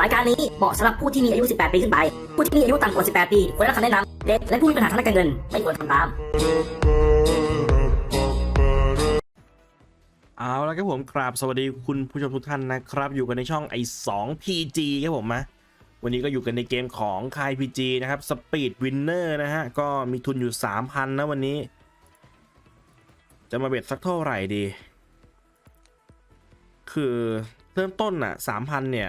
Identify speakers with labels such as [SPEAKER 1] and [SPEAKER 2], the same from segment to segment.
[SPEAKER 1] รายการนี้เหมาะสำหรับผู้ที่มีอายุ 18 ปีขึ้นไป ผู้ที่มีอายุต่ำกว่า 18 ปีควรได้รับคำแนะนำเด็กและผู้มีปัญหาทางด้านการเงิน ไม่ควรทำตาม
[SPEAKER 2] เอาละครับผมกราบสวัสดีคุณผู้ชมทุกท่านนะครับ อยู่กันในช่องไอ้2 PG ครับผมนะวันนี้ก็อยู่กันในเกมของค่าย PG นะครับ Speed Winner นะฮะ ก็มีทุนอยู่ 3,000 นะวันนี้ จะมาเบ็ดสักเท่าไหร่ดี คือเริ่มต้นอะ3,000เนี่ย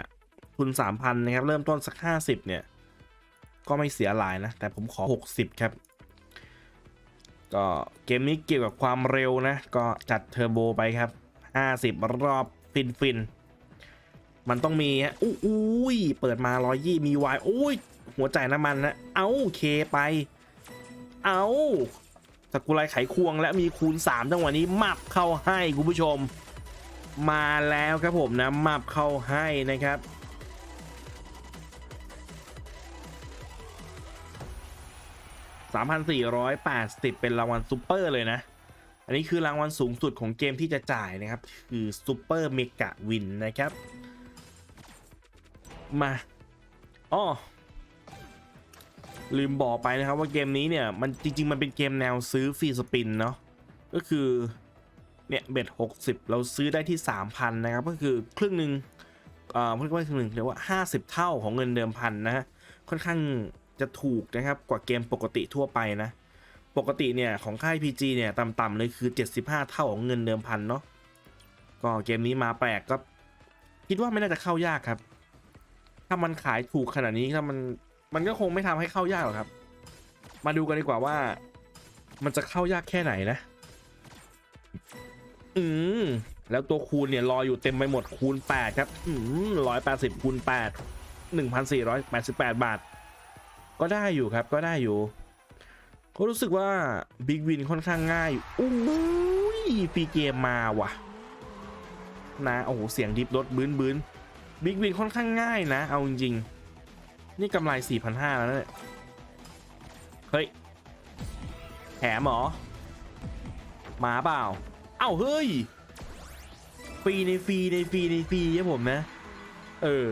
[SPEAKER 2] ทุน3,000นนะครับ เริ่มต้นสัก50เนี่ย ก็ไม่เสียหลายนะ แต่ผมขอ60ครับ ก็เกมนี้เกี่ยวกับความเร็วนะ ก็จัดเทอร์โบไปครับ50รอบฟินฟินมันต้องมีฮะอู้อุ้ยเปิดมา100ยี่มีวายอุ้ยหัวใจน้ำมันนะเอาเคไป เอาสกุลายไขควงและมีคูณ 3 จังหวะนี้มับเข้าให้คุณผู้ชม มาแล้วครับผมนะมับเข้าให้นะครับ3,480เป็นรางวัลซูเปอร์เลยนะ อันนี้คือรางวัลสูงสุดของเกมที่จะจ่ายนะครับ คือซูเปอร์เมกะวินนะครับ มาอ้อลืมบอกไปนะครับว่าเกมนี้เนี่ย มันจริง ๆ มันเป็นเกมแนวซื้อฟรีสปินเนาะก็คือ เนี่ยเบ็ด60เราซื้อได้ที่3,000นะครับ ก็คือครึ่งหนึ่งเอ่อเรียกว่าครึ่งหนึ่งเรียกว่า50เท่าของเงินเดิมพันนะฮะค่อนข้างจะถูกนะครับกว่าเกมปกติทั่วไปนะ ปกติเนี่ยของค่าย PG เนี่ยต่ำๆเลยคือ 75 เท่าของเงินเดิมพันเนาะก็เกมนี้มาแปลกก็คิดว่าไม่น่าจะเข้ายากครับ ถ้ามันขายถูกขนาดนี้ถ้ามันมันก็คงไม่ทำให้เข้ายากหรอกครับ มาดูกันดีกว่าว่า มันจะเข้ายากแค่ไหนนะ อืมแล้วตัวคูณเนี่ยรออยู่เต็มไปหมดคูณ 8 ครับ อืมร้อยแปดสิบคูณ8 1,488บาท ก็ได้อยู่ครับก็ได้อยู่ ก็รู้สึกว่าบิ๊กวินค่อนข้างง่ายอู้ยฟรีเกมมาว่ะ นะโอ้โหเสียงดิฟรถบื้นบื้นบิ๊กวินค่อนข้างง่ายนะ เอาจริงๆ นี่กำไร 4,500 แล้วเนี่ย เฮ้ยแถมหรอ มาเปล่า อ้าเฮ้ยฟรีในฟรีในฟรีในฟรีครับผมนะ เออ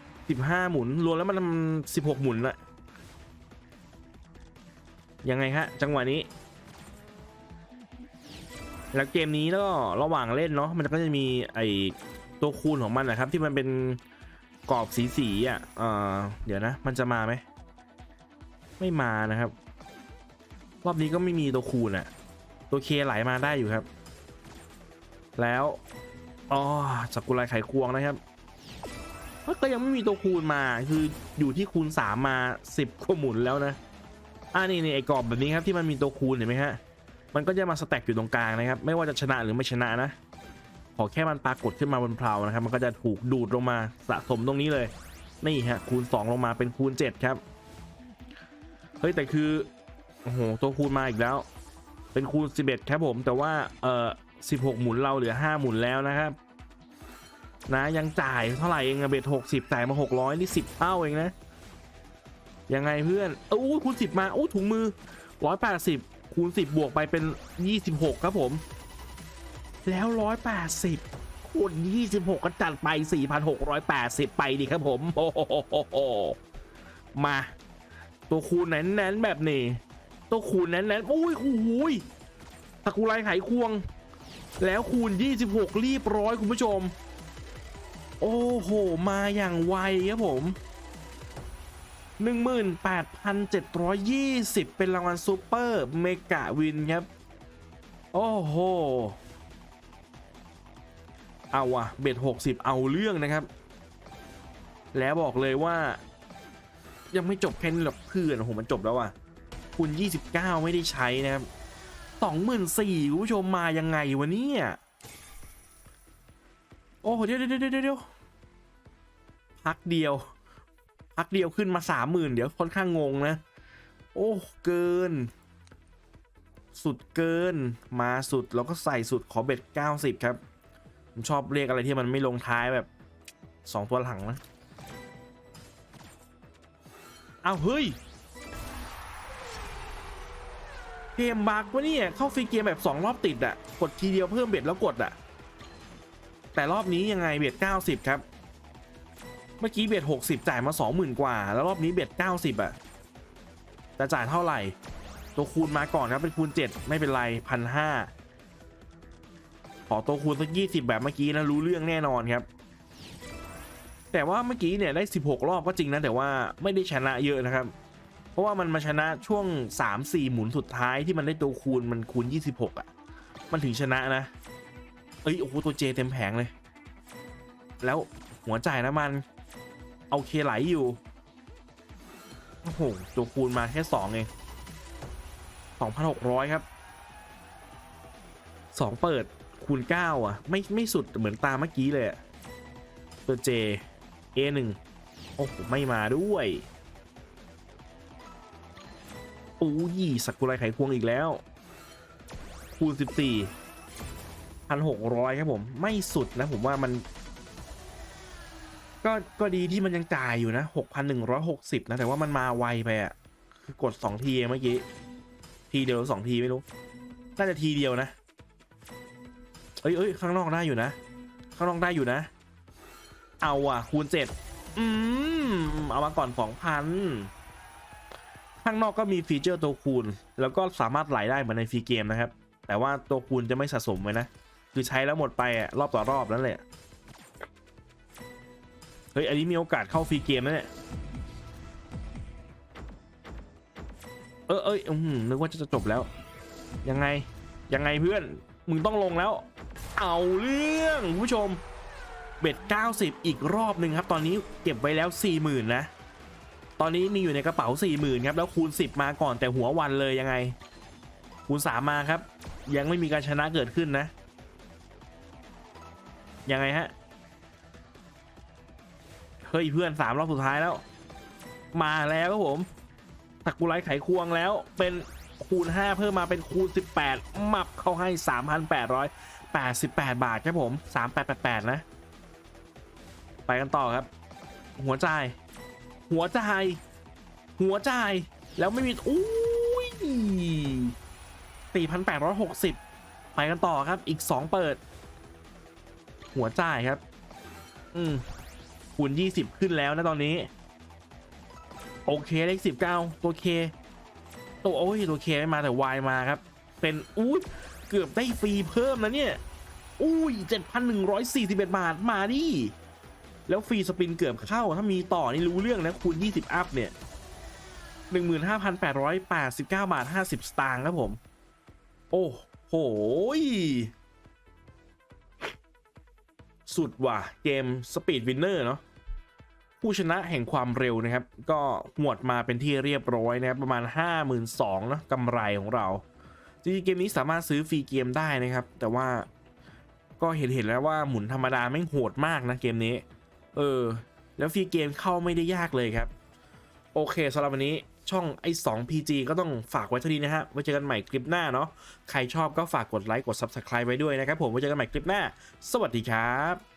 [SPEAKER 2] 15หมุน รวมแล้วมัน16หกหมุนละยังไงฮะ จังหวะนี้ แล้วเกมนี้ก็ระหว่างเล่นเนาะมันก็จะมีไอตัวคูณของมันนะครับ ที่มันเป็นกรอบสีสีอะเออเดี๋ยวนะ มันจะมาไหมไม่มานะครับ รอบนี้ก็ไม่มีตัวคูณอะ ตัวเคไหลมาได้อยู่ครับ แล้วอ๋อสกุลไรไขควงนะครับก็ยังไม่มีตัวคูณมาคืออยู่ที่คูณ3มา10กว่าหมุนแล้วนะอ่านี่นี่ไอ้กรอบแบบนี้ครับที่มันมีตัวคูณเห็นไหมฮะมันก็จะมาสแต็กอยู่ตรงกลางนะครับ ไม่ว่าจะชนะหรือไม่ชนะนะ ขอแค่มันปรากฏขึ้นมาบนเพลานะครับ มันก็จะถูกดูดลงมาสะสมตรงนี้เลย นี่ฮะคูณ 2 ลงมาเป็นคูณ 7 ครับเฮ้ยแต่คือโอ้โหตัวคูณมาอีกแล้ว เป็นคูณ 11 ครับผม แต่ว่าเอ่อ 16 หมุนเราเหลือ 5 หมุนแล้วนะครับ นะยังจ่ายเท่าไหร่เองอะเบ็ด60จ่ายมา600นี่10เท่าเองนะ ยังไงเพื่อนโอ้คูณ10มาโอ้ถุงมือ180คูณ10บวกไปเป็น26ครับผม แล้ว180คูณ26ก็จัดไป4,680ไปดิครับผมโอ้โหมา ตัวคูณแน่นๆแบบนี้ ตัวคูณแน่นๆอุ้ยโอ้ยตะกูไรไขควง แล้วคูณ 26 รีบร้อยคุณผู้ชม โอ้โห มาอย่างไวครับผม 18,720 เป็นรางวัลซูเปอร์เมกะวินครับ โอ้โห เอาวะเบ็ด 60 เอาเรื่องนะครับ แล้วบอกเลยว่า ยังไม่จบแค่นี้หรอกเพื่อนโอ้โหมันจบแล้วอะคุณ29 ไม่ได้ใช้นะครับ 24,000คุณผู้ชมมายังไงวะเนี่ยโอ้โหเดี๋ยวเดี๋ยวเดี๋ยวเดี๋ยวพักเดียว พักเดียวขึ้นมาสามหมื่นเดี๋ยวค่อนข้างงงนะ โอ้เกิน สุดเกินมาสุดแล้วก็ใส่สุดขอเบ็ด90ครับ ผมชอบเรียกอะไรที่มันไม่ลงท้ายแบบ2ตัวหลังนะเอาวเฮ้ย เกมบักวะเนี่ยเข้าฟรีเกมแบบ 2 รอบติดอะกดทีเดียวเพิ่มเบ็ดแล้วกดอะแต่รอบนี้ยังไงเบ็ด90 ครับ เมื่อกี้เบ็ด60 จ่ายมา 20,000 กว่า แล้วรอบนี้เบ็ด90อะจะจ่ายเท่าไหร่ ตัวคูณมาก่อนครับเป็นคูณ 7 ไม่เป็นไรพันห้าขอตัวคูณสัก20 แบบเมื่อกี้นะรู้เรื่องแน่นอนครับ แต่ว่าเมื่อกี้เนี่ยได้ 16 รอบก็จริงนะแต่ว่าไม่ได้ชนะเยอะนะครับ เพราะว่ามันมาชนะช่วง 3-4 หมุนสุดท้ายที่มันได้ตัวคูณมันคูณ 26 อะ มันถึงชนะนะ เอ้ย โอ้โห ตัวเจเต็มแผงเลย แล้วหัวจ่ายน้ำมัน เอาเคไหลอยู่ โอ้โห ตัวคูณมาแค่สองเองสองพันหกร้อยครับสองเปิดคูณเก้าอะ ไม่ไม่สุดเหมือนตามเมื่อกี้เลยตัวเจ A1 โอ้โห ไม่มาด้วย ปูยี่สักกุไรไขควงอีกแล้ว คูณสิบสี่พันหกร้อยครับผม ไม่สุดนะผมว่ามัน ก็ก็ดีที่มันยังจ่ายอยู่นะหกพันหนึ่งร้อยหกสิบนะ แต่ว่ามันมาไวไปอะคือกดสองทีเมื่อกี้ ทีเดียวหรือสองทีไม่รู้ น่าจะทีเดียวนะ เอ้ยเอ้ยข้างนอกได้อยู่นะ ข้างนอกได้อยู่นะ เอาอะ คูณเจ็ดอืม เอามาก่อนสองพัน ข้างนอกก็มีฟีเจอร์ตัวคูณ แล้วก็สามารถไหลได้เหมือนในฟรีเกมนะครับ แต่ว่าตัวคูณจะไม่สะสมไว้นะ คือใช้แล้วหมดไปอะรอบต่อรอบนั่นแหละเฮ้ยอันนี้มีโอกาสเข้าฟรีเกมนะเนี่ยเออเอ้ยอืมนึกว่าจะจบแล้ว ยังไงยังไงเพื่อนมึงต้องลงแล้ว เอาเรื่องคุณผู้ชมเบ็ด90 อีกรอบหนึ่งครับ ตอนนี้เก็บไว้แล้ว 40,000นะ ตอนนี้มีอยู่ในกระเป๋า 40,000ครับแล้วคูณ 10 มาก่อนแต่หัววันเลยยังไง คูณ 3 มาครับ ยังไม่มีการชนะเกิดขึ้นนะ ยังไงฮะ เฮ้ยเพื่อนสามรอบสุดท้ายแล้ว มาแล้วครับผมตักกุไรไขควงแล้วเป็นคูณ 5 เพิ่มมาเป็นคูณ 18 มับเข้าให้ 3,888 บาทครับผม 3888 นะ ไปกันต่อครับ หัวใจ หัวใจาย หัวใจาย แล้วไม่มีอุ้ย4,860 ไปกันต่อครับอีก 2 เปิด หัวจ่ายครับ อืมคูณ20 ขึ้นแล้วนะตอนนี้ โอเคเลข19 ตัวเคตัวโอ้ยตัวเคไม่มาแต่ Y มาครับ เป็นอุ้ยเกือบได้ฟรีเพิ่มแล้วเนี่ย อุ้ย 7,141 บาทมาดิ แล้วฟรีสปินเกือบเข้า ถ้ามีต่อนี่รู้เรื่องนะคูณ 20 อัพเนี่ย 15,889 บาท 50 สตางค์ครับผม โอ้โห สุดว่ะ เกม Speed Winner เนาะผู้ชนะแห่งความเร็วนะครับ ก็หวดมาเป็นที่เรียบร้อยนะครับ ประมาณ 52,000นะกำไรของเราจริงๆเกมนี้สามารถซื้อฟรีเกมได้นะครับ แต่ว่าก็เห็นเห็นแล้วว่าหมุนธรรมดาไม่งโหดมากนะเกมนี้ เออ แล้วฟรีเกมเข้าไม่ได้ยากเลยครับ โอเคสำหรับวันนี้ช่องไอ้2 PG ก็ต้องฝากไว้เท่านี้นะฮะ ไว้เจอกันใหม่คลิปหน้าเนาะ ใครชอบก็ฝากกดไลค์ กด Subscribe ไว้ด้วยนะครับผม ไว้เจอกันใหม่คลิปหน้า สวัสดีครับ